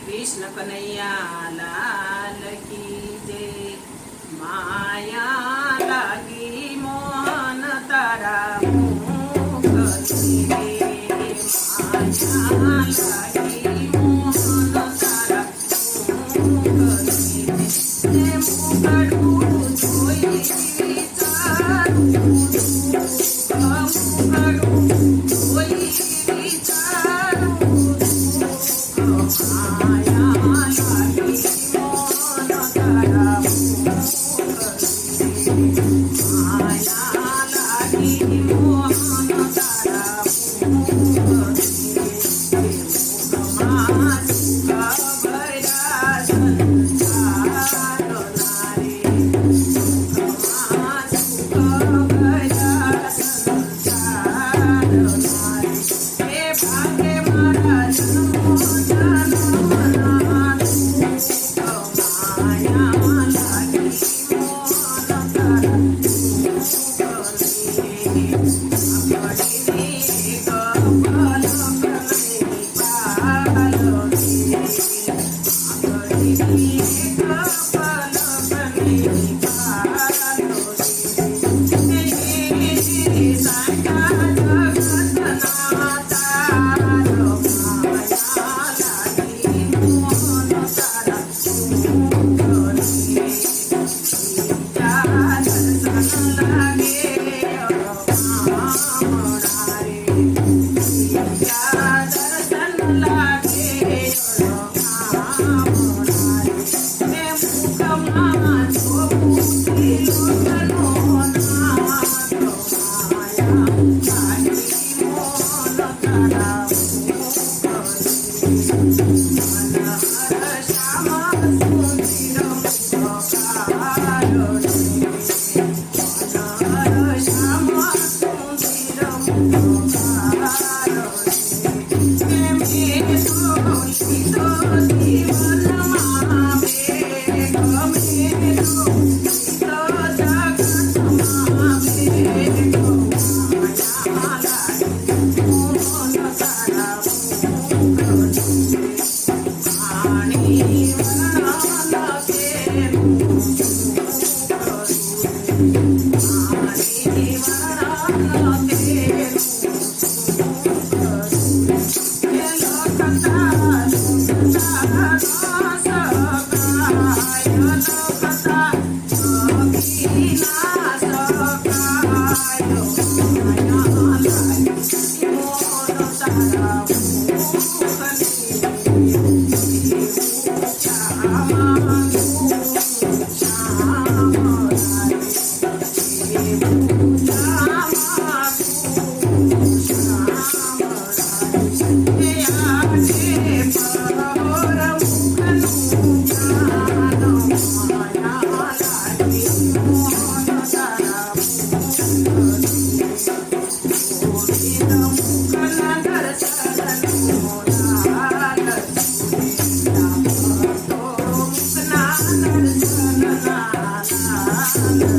કૃષ્ણ કનૈયા લાલ કી જય. માયા લાગી મોહન તારા માયા લાગી Oh. Yeah.